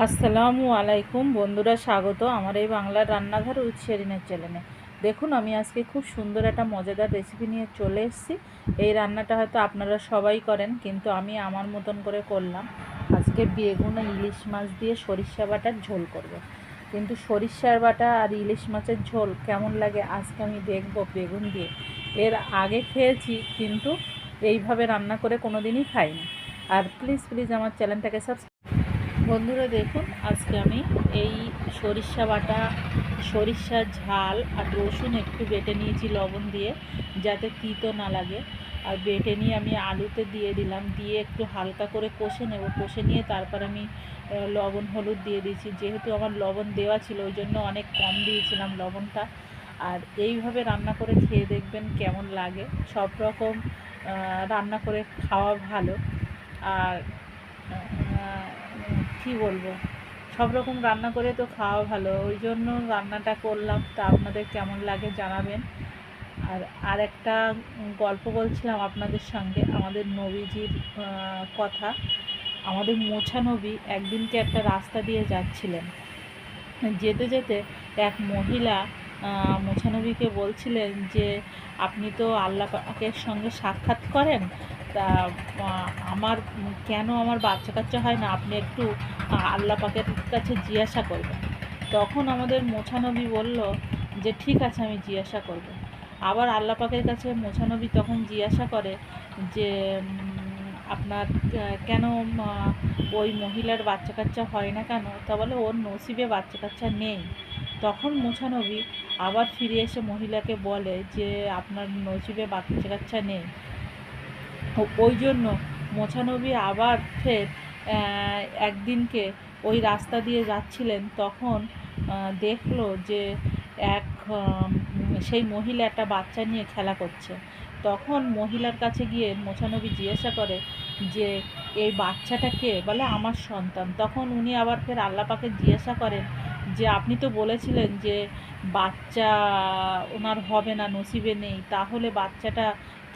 আসসালামু আলাইকুম বন্ধুরা, স্বাগত আমার এই বাংলার রান্নাঘর উৎসেরিনের চ্যানেলে। দেখুন, আমি আজকে খুব সুন্দর একটা মজাদার রেসিপি নিয়ে চলে এসেছি। এই রান্নাটা হয়তো আপনারা সবাই করেন, কিন্তু আমি আমার মতন করে করলাম। আজকে বেগুন আর ইলিশ মাছ দিয়ে সরিষা বাটার ঝোল করব। কিন্তু সরিষার বাটা আর ইলিশ মাছের ঝোল কেমন লাগে আজকে আমি দেখব বেগুন দিয়ে। এর আগে খেয়েছি, কিন্তু এইভাবে রান্না করে কোনো দিনই খাইনি। আর প্লিজ প্লিজ আমার চ্যানেলটাকে সাবস্ক্রাইব বন্ধুরা দেখুন, আজকে আমি এই সরিষা বাটা সরিষার ঝাল আর রসুন একটু বেটে নিয়েছি লবণ দিয়ে, যাতে তিতো না লাগে। আর বেটে নিয়ে আমি আলুতে দিয়ে দিলাম, দিয়ে একটু হালকা করে কষে নেব। কষে নিয়ে তারপর আমি লবণ, হলুদ দিয়ে দিয়েছি। যেহেতু আমার লবণ দেওয়া ছিল, ওই জন্য অনেক কম দিয়েছিলাম লবণটা। আর এইভাবে রান্না করে খেয়ে দেখবেন কেমন লাগে। সব রকম রান্না করে খাওয়া ভালো। আর কি বলব? সব রকম রান্না করে তো খাওয়া ভালো। ওই জন্য রান্নাটা করলাম। তা আপনাদের কেমন লাগে জানাবেন। আর আর একটা গল্প বলছিলাম আপনাদের সঙ্গে, আমাদের নবীজির কথা। আমাদের মোছা নবী একদিনকে একটা রাস্তা দিয়ে যাচ্ছিলেন। যেতে যেতে এক মহিলা মোছানবীকে বলছিলেন যে, আপনি তো আল্লাহ পাকের সঙ্গে সাক্ষাৎ করেন? আমার কেন আমার বাচ্চা কাচ্চা হয় না? আপনি একটু আল্লাহ পাকের কাছে জিজ্ঞাসা করবেন। তখন আমাদের মোছানবী বলল যে, ঠিক আছে, আমি জিজ্ঞাসা করব। আবার আল্লাহ পাকের কাছে মোছানবী তখন জিজ্ঞাসা করে যে আপনার কেন ওই মহিলার বাচ্চা কাচ্চা হয় না কেন? তা বলে, ওর নসিবে বাচ্চা কাচ্চা নেই। তখন মোছানবী আবার ফিরে এসে মহিলাকে বলে যে, আপনার নসিবে বাচ্চা কাচ্চা নেই। ওই জন্য মোছানবী আবার ফের একদিনকে ওই রাস্তা দিয়ে যাচ্ছিলেন। তখন দেখল যে এক সেই মহিলা একটা বাচ্চা নিয়ে খেলা করছে। তখন মহিলার কাছে গিয়ে মোছানবী জিজ্ঞাসা করে যে, এই বাচ্চাটা কে? বলে, আমার সন্তান। তখন উনি আবার ফের আল্লাপাকে জিজ্ঞাসা করেন যে, আপনি তো বলেছিলেন যে, বাচ্চা ওনার হবে না, নসিবে নেই। তাহলে বাচ্চাটা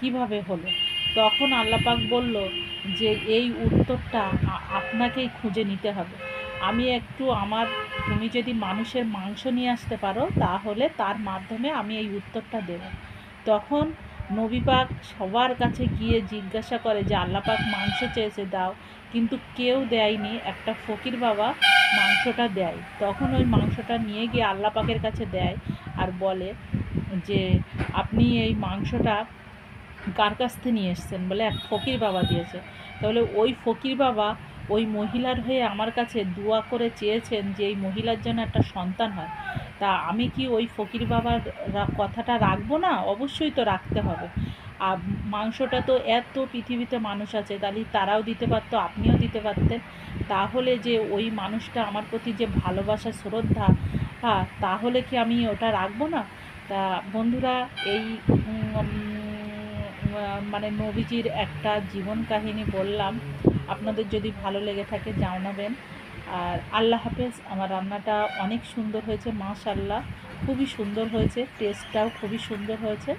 কীভাবে হলো? তখন আল্লাপাক বলল যে, এই উত্তরটা আপনাকেই খুঁজে নিতে হবে। আমি একটু আমার, তুমি যদি মানুষের মাংস নিয়ে আসতে পারো, তাহলে তার মাধ্যমে আমি এই উত্তরটা দেব। তখন নবীপাক সবার কাছে গিয়ে জিজ্ঞাসা করে যে, আল্লাপাক মাংস চেয়েছে, দাও। কিন্তু কেউ দেয়নি। একটা ফকির বাবা মাংসটা দেয়। তখন ওই মাংসটা নিয়ে গিয়ে আল্লাপাকের কাছে দেয় আর বলে যে, আপনি এই মাংসটা কার কাছ থেকে নিয়ে এসছেন বলে এক ফকির বাবা দিয়েছে। তাহলে ওই ফকির বাবা ওই মহিলার হয়ে আমার কাছে দোয়া করে চেয়েছেন যে এই মহিলার জন্য একটা সন্তান হয়। তা আমি কি ওই ফকির বাবার কথাটা রাখব না? অবশ্যই তো রাখতে হবে। আর মাংসটা তো এত পৃথিবীতে মানুষ আছে, তাহলে তারাও দিতে পারতো, আপনিও দিতে পারতেন। তাহলে যে ওই মানুষটা আমার প্রতি যে ভালোবাসা, শ্রদ্ধা হ্যাঁ তাহলে কি আমি ওটা রাখব না? তা বন্ধুরা, এই মানে নবীজির একটা জীবন কাহিনী বললাম। আপনাদের যদি ভালো লেগে থাকে জানাবেন আর আল্লাহ হাফেজ, আমার রান্নাটা অনেক সুন্দর হয়েছে মাশাল্লাহ খুবই সুন্দর হয়েছে টেস্টটাও খুবই সুন্দর হয়েছে।